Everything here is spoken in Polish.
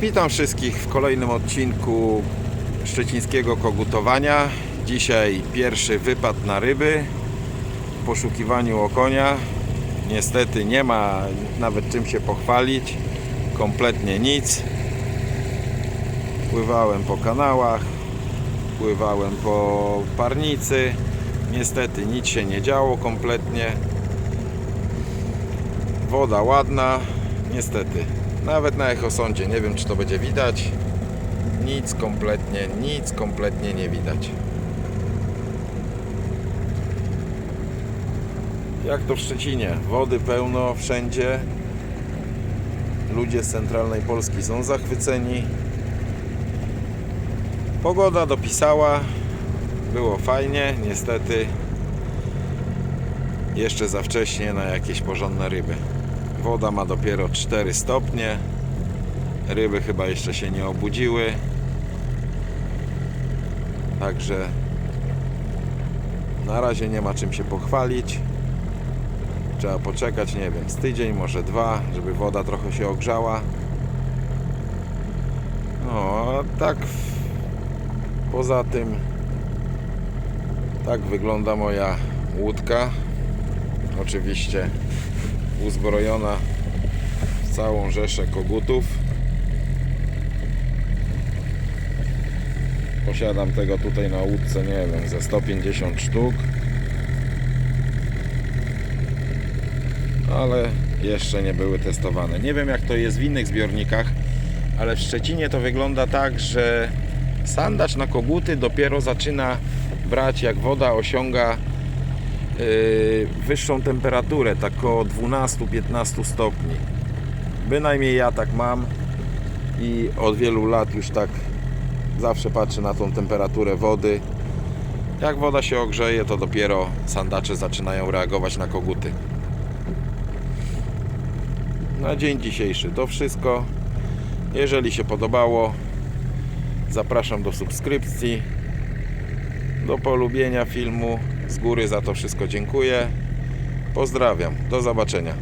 Witam wszystkich w kolejnym odcinku szczecińskiego kogutowania. Dzisiaj pierwszy wypad na ryby w poszukiwaniu okonia. Niestety nie ma nawet czym się pochwalić. Kompletnie nic. Pływałem po kanałach, pływałem po parnicy. Niestety nic się nie działo kompletnie. Woda ładna, niestety. Nawet na echosondzie nie wiem, czy to będzie widać. Nic kompletnie, nic kompletnie nie widać. Jak to w Szczecinie? Wody pełno wszędzie. Ludzie z centralnej Polski są zachwyceni. Pogoda dopisała. Było fajnie, niestety jeszcze za wcześnie na jakieś porządne ryby. Woda ma dopiero 4 stopnie. Ryby chyba jeszcze się nie obudziły. Także na razie nie ma czym się pochwalić. Trzeba poczekać, nie wiem, z tydzień, może dwa, żeby woda trochę się ogrzała. No, tak poza tym tak wygląda moja łódka. Oczywiście uzbrojona w całą rzeszę kogutów. Posiadam tego tutaj na łódce, nie wiem, ze 150 sztuk. Ale jeszcze nie były testowane. Nie wiem jak to jest w innych zbiornikach, ale w Szczecinie to wygląda tak, że sandacz na koguty dopiero zaczyna brać jak woda osiąga wyższą temperaturę, tak około 12-15 stopni. Bynajmniej ja tak mam i od wielu lat już tak zawsze patrzę na tą temperaturę wody. Jak woda się ogrzeje, to dopiero sandacze zaczynają reagować na koguty. Na dzień dzisiejszy to wszystko. Jeżeli się podobało, zapraszam do subskrypcji, do polubienia filmu. Z góry za to wszystko dziękuję. Pozdrawiam. Do zobaczenia.